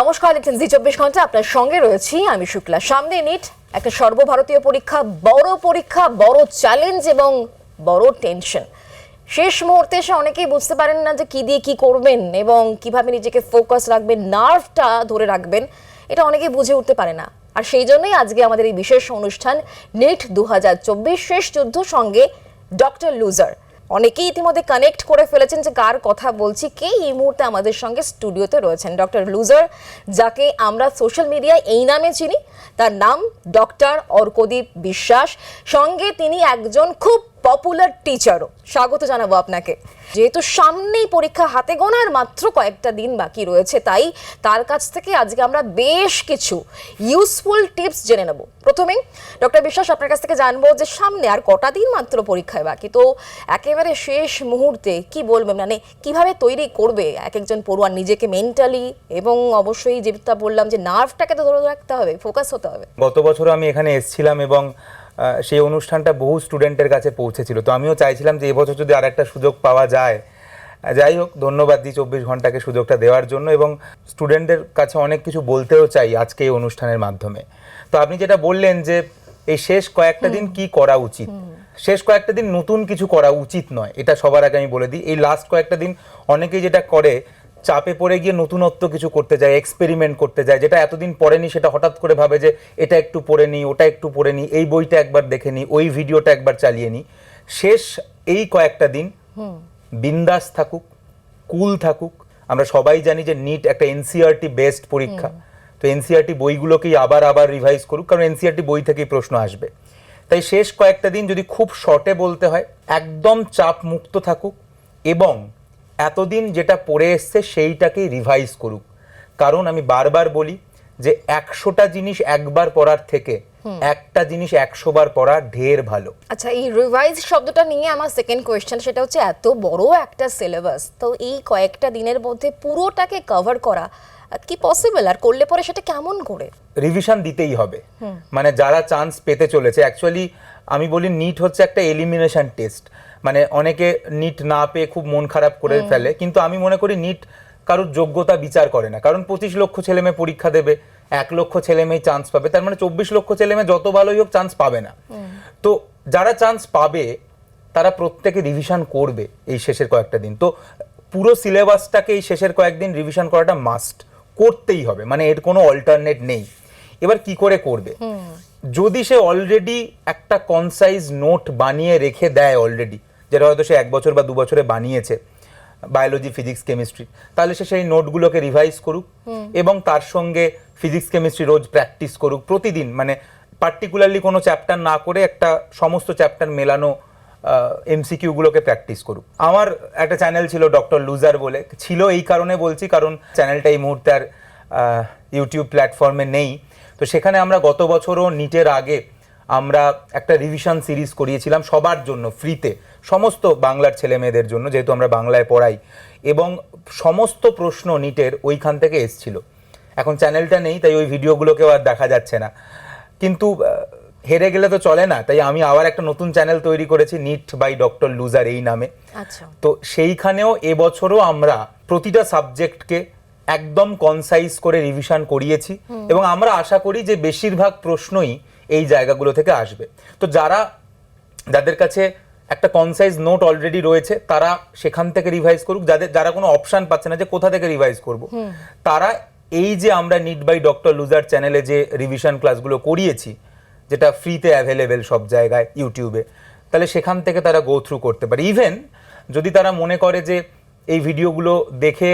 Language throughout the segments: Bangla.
নমস্কার, দেখছেন জি চব্বিশ ঘণ্টা। আপনার সঙ্গে রয়েছি আমি শুক্লা। সামনে নিট একটা সর্বভারতীয় পরীক্ষা, বড় পরীক্ষা, বড় চ্যালেঞ্জ এবং বড় টেনশন শেষ মুহূর্তে এসে অনেকেই বুঝতে পারেন না যে কি দিয়ে কি করবেন এবং কীভাবে নিজেকে ফোকাস রাখবেন নার্ভটা ধরে রাখবেন, এটা অনেকেই বুঝে উঠতে পারে না। আর সেই জন্যই আজকে আমাদের এই বিশেষ অনুষ্ঠান নিট দু শেষ যুদ্ধ সঙ্গে ডক্টর লুজার অনেকেই ইতিমধ্যে কানেক্ট করে ফেলেছেন যে কার কথা বলছি, কে এই মুহূর্তে আমাদের সঙ্গে স্টুডিওতে রয়েছেন। ডক্টর লুজার যাকে আমরা সোশ্যাল মিডিয়ায় এই নামে চিনি, তার নাম ডক্টর অর্কদীপ বিশ্বাস। সঙ্গে তিনি একজন খুব পপুলার টিচারও স্বাগত জানাব আপনাকে। যেহেতু সামনেই পরীক্ষা হাতে গোনার মাত্র কয়েকটা দিন বাকি রয়েছে, তাই তার কাছ থেকে আজকে আমরা বেশ কিছু ইউজফুল টিপস জেনে নেব। প্রথমেই ডক্টর বিশ্বাস আপনার কাছ থেকে জানব যে সামনে আর কটা দিন মাত্র পরীক্ষায় বাকি। তো একেবারে শেষ মুহূর্তে কি বলবেন মানে কীভাবে তৈরি করবে এক একজন পড়ুয়ার নিজেকে মেন্টালি এবং অবশ্যই যেটা বললাম যে নার্ভটাকে তো ধরে রাখতে হবে ফোকাস হতে হবে। গত বছর আমি এখানে এসেছিলাম এবং সেই অনুষ্ঠানটা বহু স্টুডেন্টের কাছে পৌঁছেছিল। তো আমিও চাইছিলাম যে এবছর যদি আর একটা সুযোগ পাওয়া যায় যাই হোক ধন্যবাদ দিই চব্বিশ ঘন্টাকে সুযোগটা দেওয়ার জন্য এবং স্টুডেন্টদের কাছে অনেক কিছু বলতেও চাই আজকে এই অনুষ্ঠানের মাধ্যমে। তো আপনি যেটা বললেন যে এই শেষ কয়েকটা দিন কি করা উচিত? শেষ কয়েকটা দিন নতুন কিছু করা উচিত নয় এটা সবার আগে আমি বলে দিই। এই লাস্ট কয়েকটা দিন অনেকেই যেটা করে চাপে পড়ে গিয়ে নতুনত্ব কিছু করতে যায় এক্সপেরিমেন্ট করতে যায় যেটা এতদিন পড়েনি সেটা হঠাৎ করে ভাবে যে এটা একটু পড়ে নিই ওটা একটু পড়ে নিই এই বইটা একবার দেখে নিই ওই ভিডিওটা একবার চালিয়ে নিই। শেষ এই কয়েকটা দিন বিন্দাস থাকুক কুল থাকুক। আমরা সবাই জানি যে নিট একটা এনসিআরটি বেসড পরীক্ষা। তো এনসিআরটি বইগুলোকেই আবার আবার রিভাইজ করুক কারণ এনসিআরটি বই থেকেই প্রশ্ন আসবে। তাই শেষ কয়েকটা দিন যদি খুব শর্টে বলতে হয় একদম চাপ মুক্ত থাকুক এবং এতদিন যেটা পড়ে এসছে সেইটাকেই রিভাইজ করুক। কারণ আমি বারবার বলি যে একশোটা জিনিস একবার পড়ার থেকে একটা জিনিস একশো বার পড়া ঢের ভালো। আচ্ছা এই রিভাইজ শব্দটা নিয়ে আমার সেকেন্ড কোয়েশ্চেন সেটা হচ্ছে এত বড় একটা সিলেবাস তো এই কয়েকটা দিনের মধ্যে পুরোটাকে কভার করা কি পসিবল আর করলে পরে সেটা কেমন করে? রিভিশন দিতেই হবে। মানে যারা চান্স পেতে চলেছে অ্যাকচুয়ালি আমি বলি নিট হচ্ছে একটা এলিমিনেশন টেস্ট মানে অনেকে নিট না পেয়ে খুব মন খারাপ করে ফেলে কিন্তু আমি মনে করি নিট কারোর যোগ্যতা বিচার করে না। কারণ পঁচিশ লক্ষ ছেলে মেয়ে পরীক্ষা দেবে এক লক্ষ ছেলে মেয়ে চান্স পাবে তার মানে চব্বিশ লক্ষ ছেলে মেয়ে যত ভালোই হোক চান্স পাবে না। তো যারা চান্স পাবে তারা প্রত্যেকে রিভিশন করবে এই শেষের কয়েকটা দিন। তো পুরো সিলেবাসটাকে এই শেষের কয়েকদিন রিভিশন করাটা মাস্ট করতেই হবে মানে এর কোনো অল্টারনেট নেই। এবার কি করে করবে? যদি সে অলরেডি একটা কনসাইজ নোট বানিয়ে রেখে দেয় অলরেডি যেটা হয়তো সে এক বছর বা দু বছরে বানিয়েছে বায়োলজি ফিজিক্স কেমিস্ট্রি তাহলে সে সেই নোটগুলোকে রিভাইজ করুক এবং তার সঙ্গে ফিজিক্স কেমিস্ট্রি রোজ প্র্যাকটিস করুক প্রতিদিন। মানে পার্টিকুলারলি কোনো চ্যাপ্টার না করে একটা সমস্ত চ্যাপ্টার মেলানো এমসিকিউগুলোকে প্র্যাকটিস করুক। আমার একটা চ্যানেল ছিল ডক্টর লুজার বলে। ছিল এই কারণে বলছি কারণ চ্যানেলটা এই মুহূর্তে আর ইউটিউব প্ল্যাটফর্মে নেই। তো সেখানে আমরা গত বছরও নিটের আগে আমরা একটা রিভিশন সিরিজ করিয়েছিলাম সবার জন্য ফ্রিতে সমস্ত বাংলার ছেলে মেয়েদের জন্য যেহেতু আমরা বাংলায় পড়াই। এবং সমস্ত প্রশ্ন নিটের ওইখান থেকে এসছিল। এখন চ্যানেলটা নেই তাই ওই ভিডিওগুলোকেও আর দেখা যাচ্ছে না। কিন্তু হেরে গেলে তো চলে না তাই আমি আবার একটা নতুন চ্যানেল তৈরি করেছি নিট বাই ডক্টর লুজার এই নামে। আচ্ছা। তো সেইখানেও এবছরও আমরা প্রতিটা সাবজেক্টকে একদম কনসাইজ করে রিভিশন করিয়েছি। এবং আমরা আশা করি যে বেশিরভাগ প্রশ্নই এই জায়গাগুলো থেকে আসবে। তো যারা যাদের কাছে একটা কনসাইজ নোট অলরেডি রয়েছে তারা সেখান থেকে রিভাইজ করুক। যাদের যারা কোনো অপশন পাচ্ছে না যে কোথা থেকে রিভাইজ করব তারা এই যে আমরা নিট বাই ডক্টর লুজার চ্যানেলে যে রিভিশন ক্লাসগুলো করিয়েছি যেটা ফ্রিতে অ্যাভেলেবেল সব জায়গায় ইউটিউবে তাহলে সেখান থেকে তারা গো থ্রু করতে পারে। ইভেন যদি তারা মনে করে যে এই ভিডিওগুলো দেখে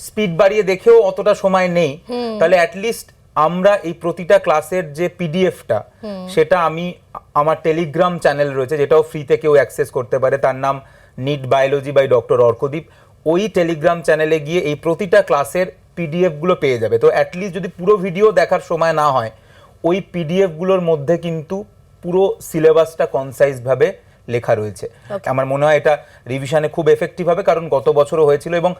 স্পিড বাড়িয়ে দেখেও অতটা সময় নেই তাহলে অ্যাটলিস্ট আমরা এই প্রতিটা ক্লাসের যে পিডিএফটা সেটা আমি আমার টেলিগ্রাম চ্যানেল রয়েছে যেটাও ফ্রিতে কেউ অ্যাক্সেস করতে পারে। তার নাম NEET biology by doctor Arkadeep ওই টেলিগ্রাম চ্যানেলে গিয়ে এই প্রতিটা ক্লাসের পিডিএফগুলো পেয়ে যাবে। তো অ্যাটলিস্ট যদি পুরো ভিডিও দেখার সময় না হয় ওই পিডিএফগুলোর মধ্যে কিন্তু পুরো সিলেবাসটা কনসাইজ ভাবে লেখা রয়েছে। আমার মনে হয় এটা রিভিশনে খুব এফেক্টিভ হবে কারণ গত বছরও হয়েছিল এবং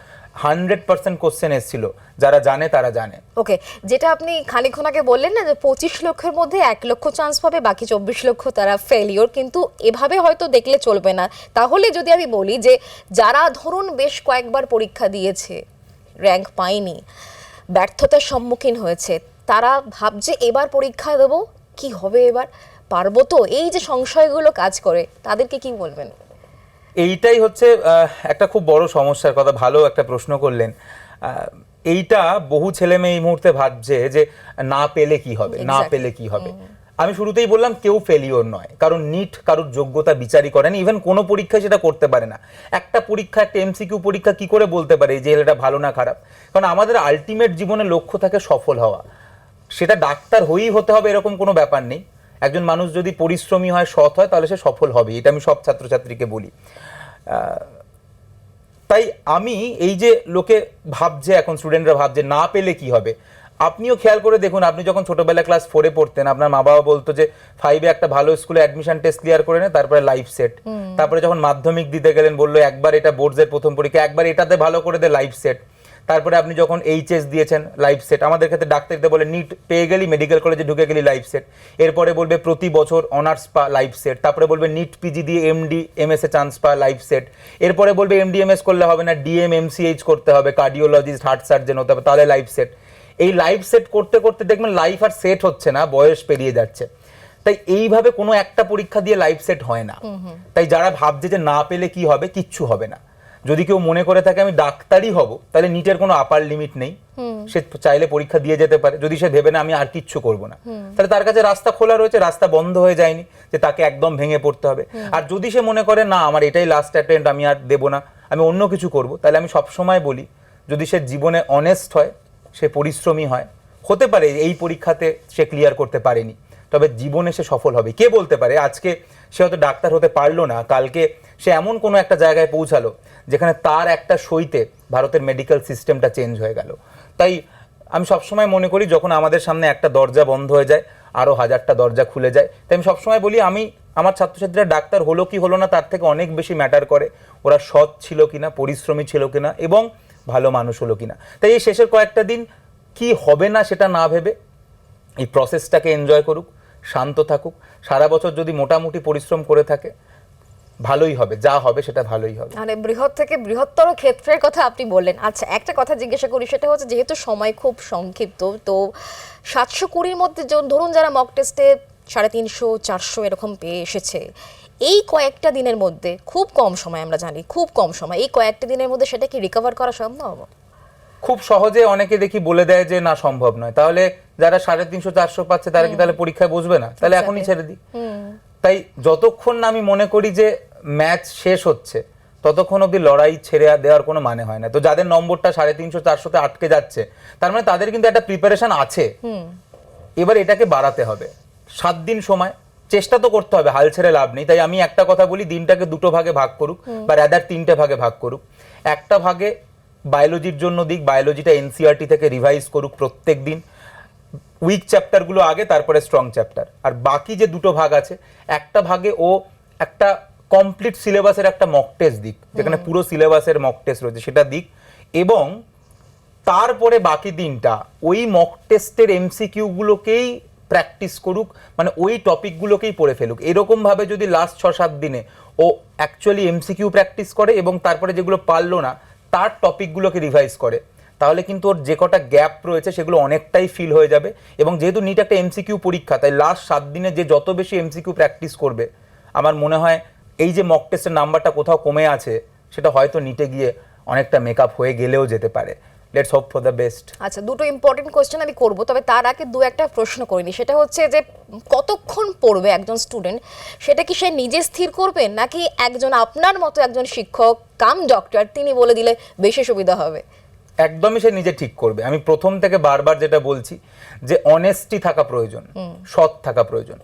হান্ড্রেড পার্সেন্ট কোশ্চেন এসেছিল। যারা জানে তারা জানে। ওকে যেটা আপনি খানিকক্ষণ আগে বললেন না যে পঁচিশ লক্ষের মধ্যে এক লক্ষ চান্স পাবে বাকি চব্বিশ লক্ষ তারা ফেলিওর কিন্তু এভাবে হয়তো দেখলে চলবে না। তাহলে যদি আমি বলি যে যারা ধরুন বেশ কয়েকবার পরীক্ষা দিয়েছে র্যাঙ্ক পায়নি ব্যর্থতার সম্মুখীন হয়েছে তারা ভাবছে এবার পরীক্ষা দেবো কি হবে এবার? পারব তো? এই যে সংশয়গুলো কাজ করে তাদেরকে কি বলবেন? এইটাই হচ্ছে একটা খুব বড় সমস্যার কথা ভালো একটা প্রশ্ন করলেন। এইটা বহু ছেলে মেয়ে এই মুহূর্তে ভাবছে যে না পেলে কি হবে না পেলে কি হবে। আমি শুরুতেই বললাম কেউ ফেলিওর নয়। কারণ নিট কারোর যোগ্যতা বিচারই করে না ইভেন কোনো পরীক্ষায় সেটা করতে পারে না। একটা পরীক্ষা একটা এমসিকিউ পরীক্ষা কি করে বলতে পারে যে এটা ভালো না খারাপ? কারণ আমাদের আলটিমেট জীবনে লক্ষ্য থাকে সফল হওয়া। সেটা ডাক্তার হয়েই হতে হবে এরকম কোনো ব্যাপার নেই। একজন মানুষ যদি পরিশ্রমী হয় সৎ হয় তাহলে সে সফল হবে। এটা আমি সব ছাত্রছাত্রীকে বলি। তাই আমি এই যে লোকে ভাবছে এখন স্টুডেন্টরা ভাবছে না পেলে কি হবে? আপনিও খেয়াল করে দেখুন আপনি যখন ছোটবেলা ক্লাস ফোরে পড়তেন আপনার মা বাবা বলতো যে ফাইভে একটা ভালো স্কুলে অ্যাডমিশন টেস্ট ক্লিয়ার করে নে তারপরে লাইফ সেট তারপরে যখন মাধ্যমিক দিতে গেলেন বলল একবার এটা বোর্ডসের প্রথম পরীক্ষা একবার এটাতে ভালো করে দে লাইফ সেট তারপরে আপনি যখন এইচএস দিয়েছেন লাইফ সেট আমাদের ক্ষেত্রে ডাক্তারিতে বলে নিট পেয়ে গেলি মেডিকেল কলেজে ঢুকে গেলি লাইফ সেট এরপরে বলবে প্রতি বছর অনার্স পা লাইফ সেট তারপরে বলবে নিট পিজি দিয়ে এমডি এমএস এ চান্স পা লাইফ সেট এরপরে বলবে এমডি এমএস করলে হবে না ডিএম এমসিএইচ করতে হবে কার্ডিওলজিস্ট হার্ট সার্জন হতে হবে তাহলে লাইফ সেট এই লাইফ সেট করতে করতে দেখবেন লাইফ আর সেট হচ্ছে না বয়স পেরিয়ে যাচ্ছে। তাই এইভাবে কোনো একটা পরীক্ষা দিয়ে লাইফ সেট হয় না। তাই যারা ভাবছে যে না পেলে কি হবে কিচ্ছু হবে না। যদি কেউ মনে করে থাকে আমি ডাক্তারই হব তাহলে নিটের কোনো আপার লিমিট নেই। সে চাইলে পরীক্ষা দিয়ে যেতে পারে। যদি সে ভেবে না আমি আর কিচ্ছু করব না। তাহলে তার কাছে রাস্তা খোলা রয়েছে রাস্তা বন্ধ হয়ে যায়নি যে তাকে একদম ভেঙে পড়তে হবে। আর যদি সে মনে করে না আমার এটাই লাস্ট অ্যাটেন্ড আমি আর দেবো না আমি অন্য কিছু করব তাহলে আমি সবসময় বলি যদি সে জীবনে অনেস্ট হয় সে পরিশ্রমী হয় হতে পারে এই পরীক্ষাতে সে ক্লিয়ার করতে পারেনি। তবে জীবনে সে সফল হবে। কে বলতে পারে? আজকে সে হয়তো ডাক্তার হতে পারল না। কালকে সে এমন কোনো একটা জায়গায় পৌঁছালো, যেখানে তার একটা সইতে ভারতের মেডিকেল সিস্টেমটা চেঞ্জ হয়ে গেল। তাই আমি সবসময় মনে করি, যখন আমাদের সামনে একটা দরজা বন্ধ হয়ে যায় আরও হাজারটা দরজা খুলে যায়, তাই আমি সবসময় বলি, আমি, আমার ছাত্রছাত্রীরা ডাক্তার হলো কি হলো না, তার থেকে অনেক বেশি ম্যাটার করে, ওরা সৎ ছিল কিনা, পরিশ্রমী ছিল কিনা, এবং ভালো মানুষ হলো কিনা। তাই এই শেষের কয়েকটা দিন কি হবে না সেটা না ভেবে, এই প্রসেসটাকে এনজয় করুক। শান্ত থাকুক। সারা বছর যদি মোটামুটি পরিশ্রম করে থাকে, ভালোই হবে, যা হবে সেটা ভালোই হবে। মানে বৃহৎ থেকে বৃহত্তর ক্ষেত্রের কথা আপনি বললেন। আচ্ছা একটা কথা জিজ্ঞাসা করি, সেটা হচ্ছে যেহেতু সময় খুব সংক্ষিপ্ত, তো সাতশো কুড়ির মধ্যে ধরুন যারা মক টেস্টে সাড়ে তিনশো, চারশো এরকম পেয়ে এসেছে, এই কয়েকটা দিনের মধ্যে খুব কম সময় আমরা জানি, খুব কম সময়, এই কয়েকটা দিনের মধ্যে সেটা কি রিকভার করা সম্ভব? খুব সহজে অনেকে দেখি বলে দেয় যে না সম্ভব নয়। তাহলে যারা সাড়ে তিনশো চারশো পাচ্ছে তারা কি তাহলে পরীক্ষায় বসবে না? তাহলে এখনই ছেড়ে দিই। তাই যতক্ষণ না আমি মনে করি যে ম্যাচ শেষ হচ্ছে ততক্ষণ অবধি লড়াই ছেড়ে দেওয়ার কোনো মানে হয় না। তো যাদের নম্বরটা সাড়ে তিনশো চারশোতে আটকে যাচ্ছে তার মানে তাদের কিন্তু একটা প্রিপারেশন আছে। এবার এটাকে বাড়াতে হবে। সাত দিন সময় চেষ্টা তো করতে হবে হাল ছেড়ে লাভ নেই। তাই আমি একটা কথা বলি দিনটাকে দুটো ভাগে ভাগ করুক বা রাদার তিনটে ভাগে ভাগ করুক। একটা ভাগে বায়োলজির জন্য দিক বায়োলজিটা এনসিআরটি থেকে রিভাইজ করুক প্রত্যেক দিন। উইক চ্যাপ্টারগুলো আগে তারপরে স্ট্রং চ্যাপ্টার আর বাকি যে দুটো ভাগ আছে একটা ভাগে ও একটা কমপ্লিট সিলেবাসের একটা মক টেস্ট দিক যেখানে পুরো সিলেবাসের মক টেস্ট রয়েছে সেটা দিক। এবং তারপরে বাকি দিনটা ওই মক টেস্টের এমসিকিউগুলোকেই প্র্যাকটিস করুক মানে ওই টপিকগুলোকেই পড়ে ফেলুক। এরকমভাবে যদি লাস্ট ছ সাত দিনে ও অ্যাকচুয়ালি এমসিকিউ প্র্যাকটিস করে এবং তারপরে যেগুলো পারল না তার টপিকগুলোকে রিভাইজ করে। তাহলে কিন্তু ওর যে কটা গ্যাপ রয়েছে সেগুলো অনেকটাই ফিল হয়ে যাবে। এবং যেহেতু নিট একটা এমসিকিউ পরীক্ষা, তাই লাস্ট সাত দিনে যে যত বেশি এমসিকিউ প্র্যাকটিস করবে, আমার মনে হয় এই যে মক টেস্টের নাম্বারটা কোথাও কমে আছে, সেটা হয়তো নিটে গিয়ে অনেকটা মেকআপ হয়ে গেলেও যেতে পারে। Let's hope for the best আচ্ছা দুটো ইম্পর্টেন্ট কোশ্চেন আমি করব তবে তার আগে দু একটা প্রশ্ন করিনি সেটা হচ্ছে যে কতক্ষণ পড়বে একজন স্টুডেন্ট সেটা কি সে নিজে স্থির করবে নাকি একজন আপনার মতো একজন শিক্ষক কাম ডক্টর তিনি বলে দিলে বেশি সুবিধা হবে? একদমই সে নিজে ঠিক করবে। আমি প্রথম থেকে বারবার যেটা বলছি যে অনেস্টি থাকা প্রয়োজন সৎ থাকা প্রয়োজন।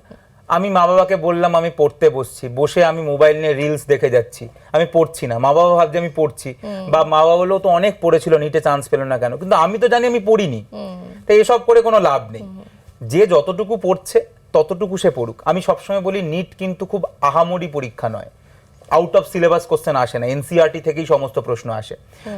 আমি মা বাবাকে বললাম আমি পড়তে বসছি। বসে আমি মোবাইল নিয়ে রিলস দেখে যাচ্ছি। আমি পড়ছি না। মা বাবা ভাবছে আমি পড়ছি। বা মা বাবা বলেও তো অনেক পড়েছিল নিটে চান্স পেল না কেন? কিন্তু আমি তো জানি আমি পড়িনি। তো এসব করে কোনো লাভ নেই। যে যতটুকু পড়ছে ততটুকু সে পড়ুক। আমি সবসময় বলি নিট কিন্তু খুব আহামরি পরীক্ষা নয়। আউট অফ সিলেবাস কোশ্চেন আসে না এনসিআরটি থেকেই সমস্ত প্রশ্ন আসে।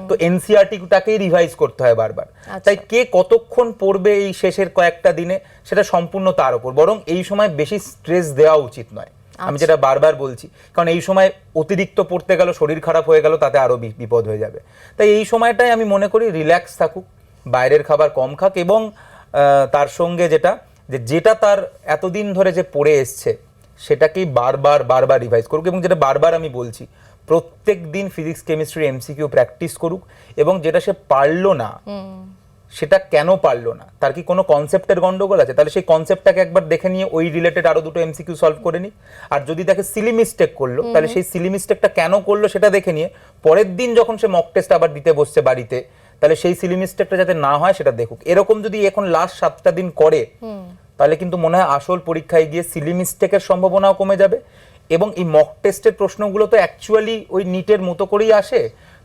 তো এনসিআরটিটাকেই রিভাইজ করতে হয় বারবার। তাই কে কতক্ষণ পড়বে এই শেষের কয়েকটা দিনে সেটা সম্পূর্ণ তার উপর। বরং এই সময় বেশি স্ট্রেস দেওয়া উচিত নয়। আমি যেটা বারবার বলছি কারণ এই সময় অতিরিক্ত পড়তে গেল শরীর খারাপ হয়ে গেল তাতে আরও বি- বিপদ হয়ে যাবে। তাই এই সময়টাই আমি মনে করি রিল্যাক্স থাকুক বাইরের খাবার কম খাক এবং তার সঙ্গে যেটা যে যেটা তার এতদিন ধরে যে পড়ে এসছে সেটাকেই বারবার বারবার রিভাইজ করুক এবং যেটা বারবার আমি বলছি প্রত্যেক দিন ফিজিক্স কেমিস্ট্রি এমসিকিউ প্র্যাকটিস করুক এবং যেটা সে পারল না সেটা কেন পারল না? তার কি কোনো কনসেপ্টের গন্ডগোল আছে? তাহলে সেই কনসেপ্টটাকে একবার দেখে নিয়ে ওই রিলেটেড আরও দুটো এমসিকিউ সলভ করে নি আর যদি তাকে সিলি মিস্টেক করল তাহলে সেই সিলি মিস্টেকটা কেন করল সেটা দেখে নিয়ে পরের দিন যখন সে মক টেস্ট আবার দিতে বসছে বাড়িতে তাহলে সেই সিলি মিস্টেকটা যাতে না হয় সেটা দেখুক। এরকম যদি এখন লাস্ট সাতটা দিন করে তাহলে কিন্তু মনে হয় আসল পরীক্ষায় গিয়ে সিলি মিস্টেকের সম্ভাবনাও কমে যাবে। এবং এই মক টেস্টের প্রশ্নগুলো তো অ্যাকচুয়ালি ওই নিটের মতো করেই আসে।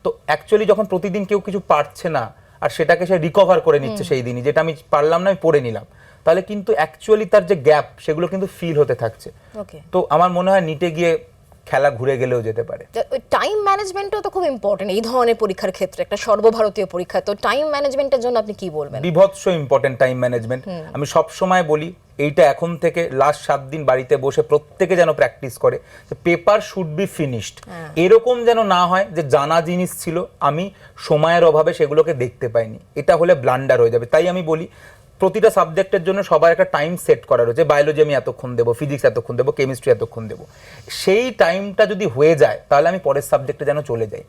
তো অ্যাকচুয়ালি যখন প্রতিদিন কেউ কিছু পারছে না আর সেটাকে সে রিকভার করে নিচ্ছে সেই দিনই যেটা আমি পারলাম না আমি পড়ে নিলাম। তাহলে কিন্তু অ্যাকচুয়ালি তার যে গ্যাপ সেগুলো কিন্তু ফিল হতে থাকছে। ওকে তো আমার মনে হয় নিটে গিয়ে খেলা ঘুরে গেলেও যেতে পারে। টাইম ম্যানেজমেন্টও তো খুব ইম্পর্টেন্ট এই ধরনের পরীক্ষার ক্ষেত্রে একটা সর্বভারতীয় পরীক্ষা। তো টাইম ম্যানেজমেন্টের জন্য আপনি কি বলবেন? বিভৎস ইম্পর্টেন্ট টাইম ম্যানেজমেন্ট আমি সব সময় বলি এইটা এখন থেকে লাস্ট সাত দিন বাড়িতে বসে প্রত্যেকে যেন প্র্যাকটিস করে পেপার শুড বি ফিনিশড এরকম যেন না হয় যে জানা জিনিস ছিল আমি সময়ের অভাবে সেগুলোকে দেখতে পাইনি। এটা হলে ব্লান্ডার হয়ে যাবে। তাই আমি বলি প্রতিটা সাবজেক্টের জন্য সবার একটা টাইম সেট করা রয়েছে। বায়োলজি আমি এতক্ষণ দেবো ফিজিক্স এতক্ষণ দেবো কেমিস্ট্রি এতক্ষণ দেবো। সেই টাইমটা যদি হয়ে যায় তাহলে আমি পরের সাবজেক্টে যেন চলে যাই।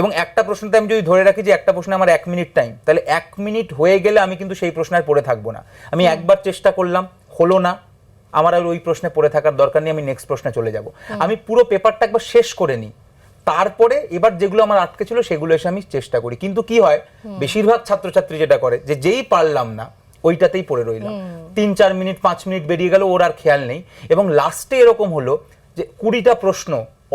এবং একটা প্রশ্নতে আমি যদি ধরে রাখি যে একটা প্রশ্নে আমার এক মিনিট টাইম তাহলে এক মিনিট হয়ে গেলে আমি কিন্তু সেই প্রশ্নের পড়ে থাকব না। আমি একবার চেষ্টা করলাম হলো না আমার আর ওই প্রশ্নে পড়ে থাকার দরকার নেই আমি নেক্সট প্রশ্নে চলে যাব। আমি পুরো পেপারটা একবার শেষ করে নিই। তারপরে এবার যেগুলো আমার আটকে ছিল সেগুলো এসে আমি চেষ্টা করি। কিন্তু কি হয় বেশিরভাগ ছাত্রছাত্রী যেটা করে যে যেই পারলাম না ওইটাতেই পড়ে রইলাম। তিন চার মিনিট পাঁচ মিনিট বেরিয়ে গেল ওর আর খেয়াল নেই। এবং লাস্টে এরকম হলো যে কুড়িটা প্রশ্ন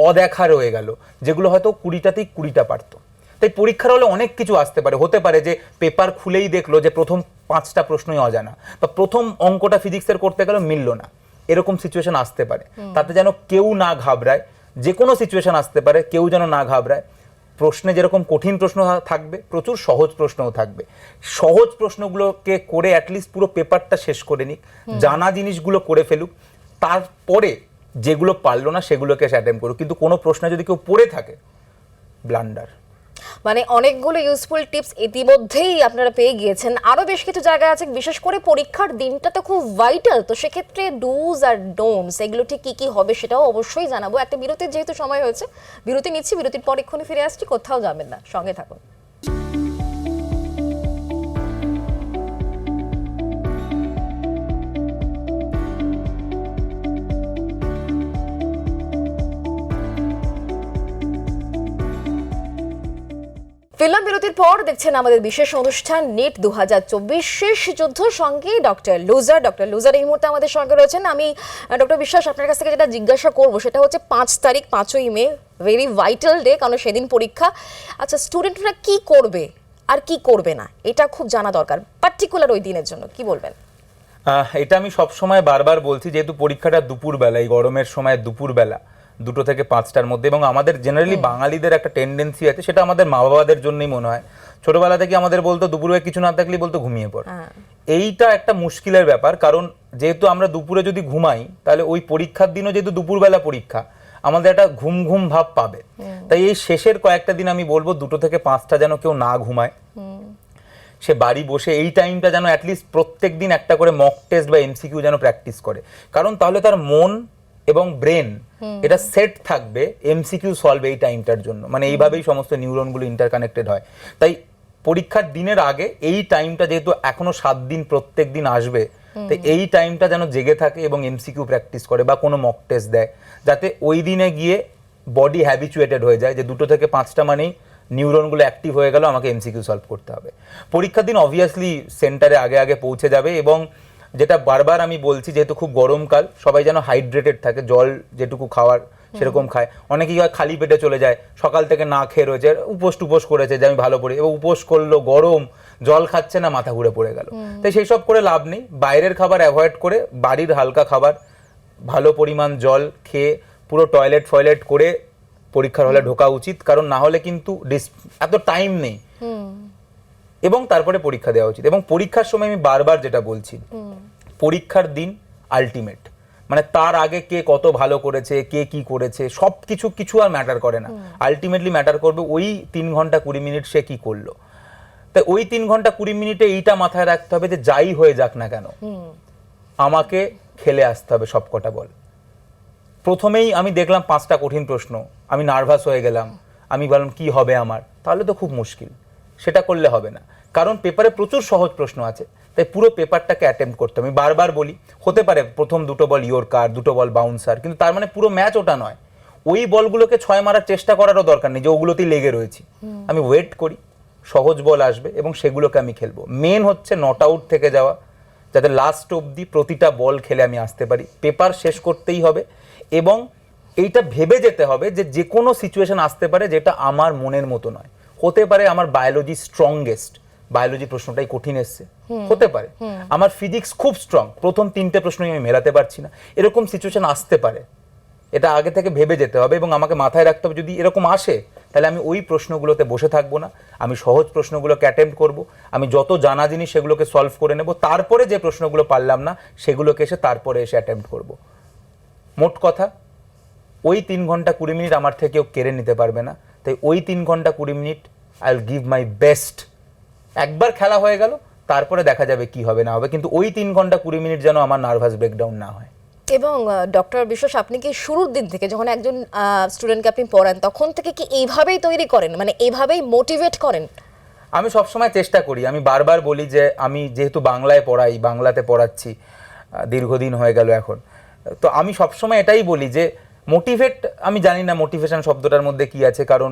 অদেখা রয়ে গেল যেগুলো হয়তো কুড়িটাতেই কুড়িটা পারতো। তাই পরীক্ষার হলে অনেক কিছু আসতে পারে। হতে পারে যে পেপার খুলেই দেখল যে প্রথম পাঁচটা প্রশ্নই অজানা। বা প্রথম অঙ্কটা ফিজিক্সের করতে গেলে মিলল না। এরকম সিচুয়েশন আসতে পারে। তাতে যেন কেউ না ঘাবড়ায়। যে কোনো সিচুয়েশন আসতে পারে কেউ যেন না ঘাবড়ায়। প্রশ্নে যেরকম কঠিন প্রশ্ন থাকবে প্রচুর সহজ প্রশ্নও থাকবে। সহজ প্রশ্নগুলোকে করে অ্যাটলিস্ট পুরো পেপারটা শেষ করে নিক জানা জিনিসগুলো করে ফেলুক তারপরে যেগুলো পারল না সেগুলোকে সে অ্যাটেম্প করুক। কিন্তু কোনো প্রশ্নে যদি কেউ পড়ে থাকে ব্লান্ডার মানে অনেকগুলো ইউজফুল টিপস ইতিমধ্যেই আপনারা পেয়ে গিয়েছেন। আরও বেশ কিছু জায়গা আছে, বিশেষ করে পরীক্ষার দিনটা তো খুব ভাইটাল তো সেক্ষেত্রে ডুজ আর ডোনস এগুলো ঠিক কি কি হবে সেটাও অবশ্যই জানাব। একটা বিরতির যেহেতু সময় হয়েছে, বিরতি নিচ্ছি, বিরতির পর এক্ষুনি ফিরে আসছি, কোথাও যাবেন না। সঙ্গে থাকুন। ফিল্ম বিরতির পর দেখছেন আমাদের বিশেষ অনুষ্ঠান নেট দু শেষ যুদ্ধ সঙ্গে ডক্টর লুজার। ডক্টর লুজার এই মুহূর্তে আমাদের সঙ্গে রয়েছেন। আমি ডক্টর বিশ্বাস, আপনার কাছ থেকে যেটা জিজ্ঞাসা করব, সেটা হচ্ছে পাঁচ তারিখ, পাঁচই মে ভেরি ভাইটাল ডে কারণ সেদিন পরীক্ষা। আচ্ছা স্টুডেন্টরা কি করবে আর কি করবে না, এটা খুব জানা দরকার পার্টিকুলার ওই দিনের জন্য, কি বলবেন? এটা আমি সব সময় বারবার বলছি, যেহেতু পরীক্ষাটা দুপুরবেলা, এই গরমের সময় দুপুরবেলা। দুটো থেকে পাঁচটার মধ্যে এবং আমাদের জেনারেলি বাঙালিদের একটা টেন্ডেন্সি আছে সেটা আমাদের মা বাবাদের জন্যই মনে হয়। ছোটবেলা থেকে আমাদের বলতো দুপুরে কিছু না থাকলেই বলতো ঘুমিয়ে পড়। এইটা একটা মুশকিলের ব্যাপার কারণ যেহেতু আমরা দুপুরে যদি ঘুমাই তাহলে ওই পরীক্ষার দিনও যেহেতু দুপুরবেলা পরীক্ষা আমাদের একটা ঘুম ঘুম ভাব পাবে। তাই এই শেষের কয়েকটা দিন আমি বলব দুটো থেকে পাঁচটা যেন কেউ না ঘুমায়। সে বাড়ি বসে এই টাইমটা যেন অ্যাটলিস্ট প্রত্যেক দিন একটা করে মক টেস্ট বা এমসিকিউ যেন প্র্যাকটিস করে। কারণ তাহলে তার মন এবং ব্রেন এটা সেট থাকবে এমসিকিউ সলভ এই টাইমটার জন্য। মানে এইভাবেই সমস্ত নিউরনগুলো ইন্টারকানেক্টেড হয়। তাই পরীক্ষার দিনের আগে এই টাইমটা যেহেতু এখনও সাত দিন প্রত্যেক দিন আসবে তাই এই টাইমটা যেন জেগে থাকে এবং এমসিকিউ প্র্যাকটিস করে বা কোনো মক টেস্ট দেয় যাতে ওই দিনে গিয়ে বডি হ্যাবিচুয়েটেড হয়ে যায় যে দুটো থেকে পাঁচটা মানেই নিউরনগুলো অ্যাক্টিভ হয়ে গেল আমাকে এমসিকিউ সলভ করতে হবে। পরীক্ষার দিন অবভিয়াসলি সেন্টারে আগে আগে পৌঁছে যাবে এবং যেটা বারবার আমি বলছি যেহেতু খুব গরমকাল সবাই যেন হাইড্রেটেড থাকে জল যেটুকু খাওয়ার সেরকম খায়। অনেকেই হয় খালি পেটে চলে যায় সকাল থেকে না খেয়ে রয়েছে উপোস টুপোস করেছে যে আমি ভালো পড়ি এবং উপোস করল গরম জল খাচ্ছে না মাথা ঘুরে পড়ে গেল। তাই সেই সব করে লাভ নেই। বাইরের খাবার অ্যাভয়েড করে বাড়ির হালকা খাবার ভালো পরিমাণ জল খেয়ে পুরো টয়লেট ফয়লেট করে পরীক্ষার হলে ঢোকা উচিত। কারণ না হলে কিন্তু ডিস- এত টাইম নেই। এবং তারপরে পরীক্ষা দেওয়া উচিত। এবং পরীক্ষার সময় আমি বারবার যেটা বলছি পরীক্ষার দিন আলটিমেট মানে তার আগে কে কত ভালো করেছে কে কি করেছে সব কিছু কিছু আর ম্যাটার করে না। আলটিমেটলি ম্যাটার করবে ওই তিন ঘণ্টা কুড়ি মিনিট সে কি করল। তাই ওই তিন ঘণ্টা কুড়ি মিনিটে এইটা মাথায় রাখতে হবে যে যাই হয়ে যাক না কেন আমাকে খেলে আসতে হবে সব কটা বল। প্রথমেই আমি দেখলাম পাঁচটা কঠিন প্রশ্ন আমি নার্ভাস হয়ে গেলাম। আমি বললাম কি হবে আমার? তাহলে তো খুব মুশকিল। সেটা করলে হবে না। কারণ পেপারে প্রচুর সহজ প্রশ্ন আছে। তাই পুরো পেপারটাকে অ্যাটেম্প করতে আমি বারবার বলি হতে পারে প্রথম দুটো বল ইয়োরকার দুটো বল বাউন্সার কিন্তু তার মানে পুরো ম্যাচ ওটা নয়। ওই বলগুলোকে ছয় মারার চেষ্টা করারও দরকার নেই যে ওগুলোতেই লেগে রয়েছি। আমি ওয়েট করি সহজ বল আসবে এবং সেগুলোকে আমি খেলব। মেন হচ্ছে নট আউট থেকে যাওয়া যাতে লাস্ট অবধি প্রতিটা বল খেলে আমি আসতে পারি। পেপার শেষ করতেই হবে এবং এইটা ভেবে যেতে হবে যে যে কোনো সিচুয়েশন আসতে পারে যেটা আমার মনের মতো নয়। হতে পারে আমার বায়োলজি স্ট্রংগেস্ট বায়োলজি প্রশ্নটাই কঠিন এসছে। হতে পারে। আমার ফিজিক্স খুব স্ট্রং প্রথম তিনটে প্রশ্নই আমি মেলাতে পারছি না। এরকম সিচুয়েশন আসতে পারে। এটা আগে থেকে ভেবে যেতে হবে এবং আমাকে মাথায় রাখতে হবে যদি এরকম আসে তাহলে আমি ওই প্রশ্নগুলোতে বসে থাকব না। আমি সহজ প্রশ্নগুলোকে অ্যাটেম্প করব। আমি যত জানা জিনিস সেগুলোকে সলভ করে নেব। তারপরে যে প্রশ্নগুলো পারলাম না সেগুলোকে এসে তারপরে এসে অ্যাটেম্প করব। মোট কথা ওই তিন ঘণ্টা কুড়ি মিনিট আমার থেকে কেউ কেড়ে নিতে পারবে না। তাই ওই তিন ঘণ্টা কুড়ি minute I will give my best একবার খেলা হয়ে গেল তারপরে দেখা যাবে কি হবে না হবে। কিন্তু ওই তিন ঘণ্টা কুড়ি মিনিট যেন আমার নার্ভাস ব্রেকডাউন না হয়। এবং ডক্টর বিশ্বাস আপনি কি শুরুর দিন থেকে যখন একজন স্টুডেন্টকে আপনি পড়ান তখন থেকে কি এইভাবেই তৈরি করেন? মানে এইভাবেই মোটিভেট করেন? আমি সবসময় চেষ্টা করি। আমি বারবার বলি যে আমি যেহেতু বাংলায় পড়াই বাংলাতে পড়াচ্ছি দীর্ঘদিন হয়ে গেল এখন। তো আমি সবসময় এটাই বলি যে মোটিভেট আমি জানি না মোটিভেশন শব্দটার মধ্যে কি আছে কারণ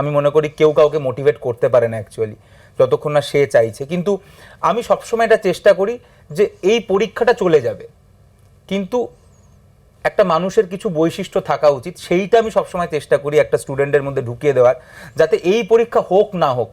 আমি মনে করি কেউ কাউকে মোটিভেট করতে পারে না অ্যাকচুয়ালি যতক্ষণ না সে চাইছে। কিন্তু আমি সবসময় এটা চেষ্টা করি যে এই পরীক্ষাটা চলে যাবে। কিন্তু একটা মানুষের কিছু বৈশিষ্ট্য থাকা উচিত, সেইটা আমি সবসময় চেষ্টা করি একটা স্টুডেন্টের মধ্যে ঢুকিয়ে দেওয়ার, যাতে এই পরীক্ষা হোক না হোক,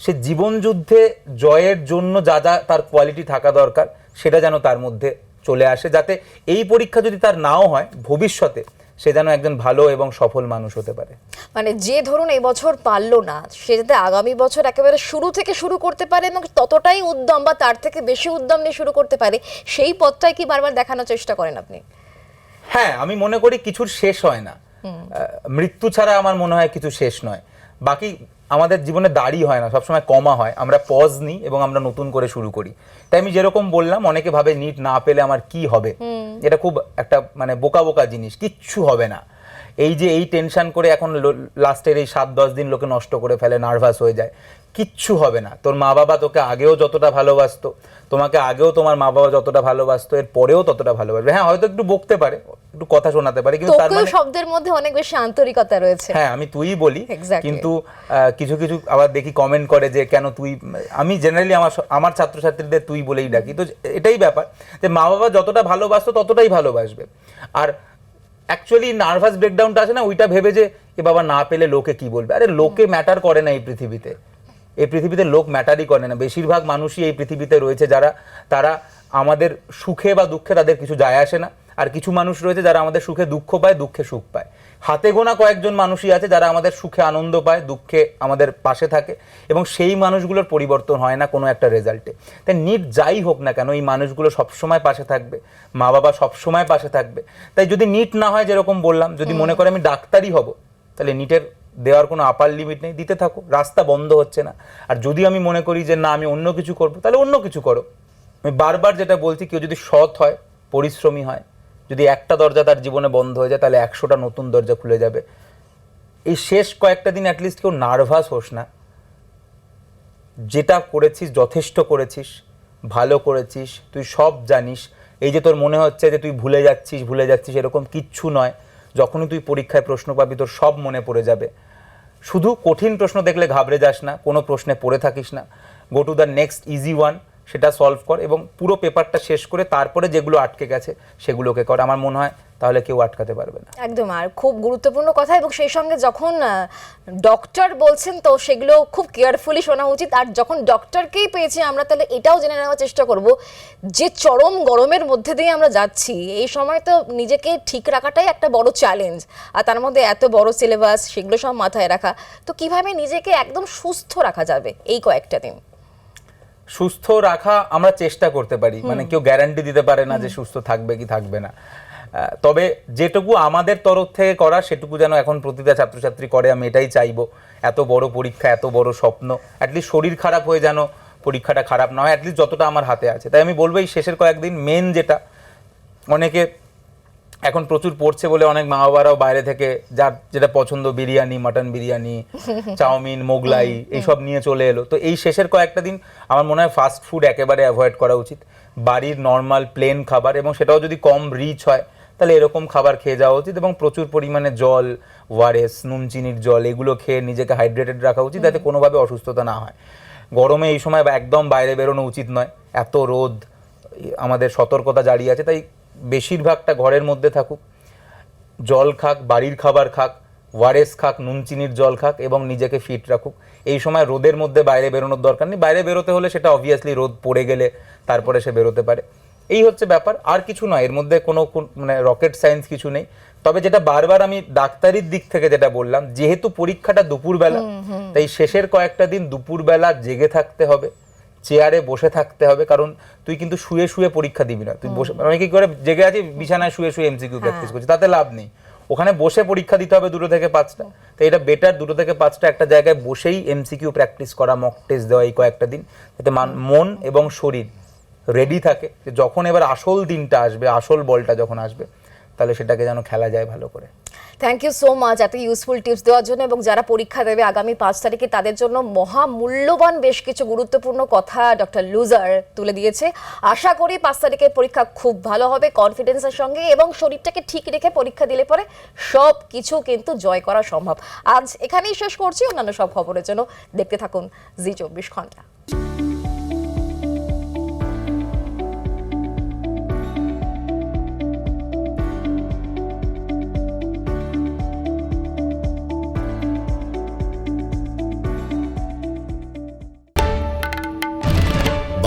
সে জীবন যুদ্ধে জয়ের জন্য যা যা তার কোয়ালিটি থাকা দরকার, সেটা যেন তার মধ্যে চলে আসে, যাতে এই পরীক্ষা যদি তার নাও হয়, ভবিষ্যতে সে যেন একজন ভালো এবং সফল মানুষ হতে পারে। মানে যে ধরুন এবছর পারল না সে যাতে আগামী বছর একেবারে শুরু থেকে শুরু করতে পারে এবং ততটাই উদ্যম বা তার থেকে বেশি উদ্যম নিয়ে শুরু করতে পারে সেই পথটাই কি বারবার দেখানোর চেষ্টা করেন আপনি? হ্যাঁ আমি মনে করি কিছুর শেষ হয় না। মৃত্যু ছাড়া আমার মনে হয় কিছু শেষ নয়। বাকি আমাদের জীবনে দাড়ি হয় না সবসময় কমা হয়। আমরা পজ নিই এবং আমরা নতুন করে শুরু করি। তাই আমি যেরকম বললাম অনেকে ভাবে নিট না পেলে আমার কি হবে? এটা খুব একটা মানে বোকা বোকা জিনিস কিচ্ছু হবে না। এই যে এই টেনশন করে এখন লাস্টের এই সাত দশ দিন লোকে নষ্ট করে ফেলে নার্ভাস হয়ে যায় কিচ্ছু হবে না। তোর মা বাবা তোকে আগেও যতটা ভালোবাসতো তোমাকে আগেও তোমার মা বাবা যতটা ভালোবাসতো এর পরেও ততটা ভালোবাসবে। হ্যাঁ হয়তো একটু বকতে পারে একটু কথা শোনাতে পারে কিন্তু তার মানে শব্দের মধ্যে অনেক বেশি আন্তরিকতা রয়েছে। হ্যাঁ আমি তুই বলি কিন্তু কিছু কিছু আবার দেখি কমেন্ট করে যে কেন তুই? আমি জেনারেলি আমার আমার ছাত্রছাত্রীদের তুই বলেই ডাকি। তো এটাই ব্যাপার যে মা বাবা যতটা ভালোবাসতো ততটাই ভালোবাসবে। আর অ্যাকচুয়ালি নার্ভাস ব্রেকডাউনটা আছে না, ওইটা ভেবে যে, এ বাবা না পেলে লোকে কি বলবে? আরে লোকে ম্যাটার করে না এই পৃথিবীতে। এই পৃথিবীতে লোক ম্যাটারই করে না। বেশিরভাগ মানুষই এই পৃথিবীতে রয়েছে যারা, তারা আমাদের সুখে বা দুঃখে তাদের কিছু যায় আসে না। আর কিছু মানুষ রয়েছে যারা আমাদের সুখে দুঃখ পায়, দুঃখে সুখ পায়। হাতে গোনা কয়েকজন মানুষই আছে যারা আমাদের সুখে আনন্দ পায় দুঃখে আমাদের পাশে থাকে এবং সেই মানুষগুলোর পরিবর্তন হয় না কোনো একটা রেজাল্টে। তাই নিট যাই হোক না কেন এই মানুষগুলো সবসময় পাশে থাকবে মা বাবা সবসময় পাশে থাকবে। তাই যদি নিট না হয় যেরকম বললাম যদি মনে করে আমি ডাক্তারই হব তাহলে নিটের দেওয়ার কোনো আপার লিমিট নেই দিতে থাকো রাস্তা বন্ধ হচ্ছে না। আর যদি আমি মনে করি যে না আমি অন্য কিছু করব তাহলে অন্য কিছু করো। আমি বারবার যেটা বলছি কেউ যদি সৎ হয় পরিশ্রমী হয় যদি একটা দরজা তার জীবনে বন্ধ হয়ে যায়, তাহলে একশোটা নতুন দরজা খুলে যাবে। এই শেষ কয়েকটা দিন অ্যাটলিস্ট কেউ নার্ভাস হোস না। যেটা করেছিস, যথেষ্ট করেছিস, ভালো করেছিস, তুই সব জানিস। এই যে তোর মনে হচ্ছে যে তুই ভুলে যাচ্ছিস ভুলে যাচ্ছিস, এরকম কিচ্ছু নয়। যখনই তুই পরীক্ষায় প্রশ্ন পাবি, তোর সব মনে পড়ে যাবে। শুধু কঠিন প্রশ্ন দেখলে ঘাবড়ে যাস না, কোনো প্রশ্নে পড়ে থাকিস না। Go to the next easy one সেটা সলভ কর এবং পুরো পেপারটা শেষ করে তারপরে যেগুলো আটকে গেছে সেগুলোকে কর। আমার মনে হয় তাহলে কেউ আটকাতে পারবে না। একদম, আর খুব গুরুত্বপূর্ণ কথা এবং সেই সঙ্গে যখন ডক্টর বলছেন তো সেগুলো খুব কেয়ারফুলি শোনা উচিত। আর যখন ডক্টরকেই পেয়েছি আমরা তাহলে এটাও জেনে নেওয়ার চেষ্টা করব যে চরম গরমের মধ্যে দিয়ে আমরা যাচ্ছি, এই সময় তো নিজেকে ঠিক রাখাটাই একটা বড় চ্যালেঞ্জ আর তার মধ্যে এত বড় সিলেবাস সেগুলো সব মাথায় রাখা। তো কীভাবে নিজেকে একদম সুস্থ রাখা যাবে এই কয়েকটা দিন? সুস্থ রাখা আমরা চেষ্টা করতে পারি। মানে কেউ গ্যারান্টি দিতে পারে না যে সুস্থ থাকবে কি থাকবে না। তবে যেটুকু আমাদের তরফ থেকে করা সেটুকু যেন এখন প্রতিটা ছাত্রছাত্রী করে আমি এটাই চাইব। এত বড় পরীক্ষা এত বড় স্বপ্ন অ্যাটলিস্ট শরীর খারাপ হয়ে যেন পরীক্ষাটা খারাপ না হয় অ্যাটলিস্ট যতটা আমার হাতে আছে। তাই আমি বলব এই শেষের কয়েকদিন মেন যেটা অনেকে এখন প্রচুর পড়ছে বলে অনেক মা বাবারাও বাইরে থেকে যার যেটা পছন্দ বিরিয়ানি মাটন বিরিয়ানি চাউমিন মোগলাই এইসব নিয়ে চলে এলো। তো এই শেষের কয়েকটা দিন আমার মনে হয় ফাস্ট ফুড একেবারে অ্যাভয়েড করা উচিত। বাড়ির নর্মাল প্লেন খাবার এবং সেটাও যদি কম রিচ হয় তাহলে এরকম খাবার খেয়ে যাওয়া উচিত এবং প্রচুর পরিমাণে জল ওয়ারেস নুন চিনির জল এগুলো খেয়ে নিজেকে হাইড্রেটেড রাখা উচিত যাতে কোনোভাবে অসুস্থতা না হয়। গরমে এই সময় একদম বাইরে বেরোনো উচিত নয়। এত রোদ আমাদের সতর্কতা জারি আছে তাই বেশিরভাগটা ঘরের মধ্যে থাকুক। জল খাক বাড়ির খাবার খাক ওয়ারেস খাক নুন চিনির জল খাক এবং নিজেকে ফিট রাখুক। এই সময় রোদের মধ্যে বাইরে বেরোনোর দরকার নেই। বাইরে বেরোতে হলে সেটা অবভিয়াসলি রোদ পড়ে গেলে তারপরে সে বেরোতে পারে। এই হচ্ছে ব্যাপার। আর কিছু নয় এর মধ্যে কোনো মানে রকেট সায়েন্স কিছু নেই। তবে যেটা বারবার আমি ডাক্তারির দিক থেকে যেটা বললাম যেহেতু পরীক্ষাটা দুপুরবেলা তাই শেষের কয়েকটা দিন দুপুরবেলা জেগে থাকতে হবে। চেয়ারে বসে থাকতে হবে কারণ তুই কিন্তু শুয়ে শুয়ে পরীক্ষা দিবি না। তুই বসে অনেকে কি করে জেগে আছে বিছানায় শুয়ে শুয়ে এমসিকিউ প্র্যাকটিস করছে তাতে লাভ নেই। ওখানে বসে পরীক্ষা দিতে হবে দুটো থেকে পাঁচটা। তো এটা বেটার দুটো থেকে পাঁচটা একটা জায়গায় বসেই এমসিকিউ প্র্যাকটিস করা মক টেস্ট দেওয়া এই কয়েকটা দিন যাতে মন এবং শরীর রেডি থাকে। যখন এবার আসল দিনটা আসবে আসল বলটা যখন আসবে তাহলে সেটাকে যেন খেলা যায় ভালো করে। থ্যাংক ইউ সো মাচ এত ইউজফুল টিপস দেওয়ার জন্য এবং যারা পরীক্ষা দেবে আগামী পাঁচ তারিখে তাদের জন্য মহা মূল্যবান বেশ কিছু গুরুত্বপূর্ণ কথা ডক্টর লুজার তুলে দিয়েছে। আশা করি পাঁচ তারিখের পরীক্ষা খুব ভালো হবে কনফিডেন্সের সঙ্গে এবং শরীরটাকে ঠিক রেখে পরীক্ষা দিলে পরে সব কিছু কিন্তু জয় করা সম্ভব। আজ এখানেই শেষ করছি অন্যান্য সব খবরের জন্য। দেখতে থাকুন জি চব্বিশ ঘণ্টা।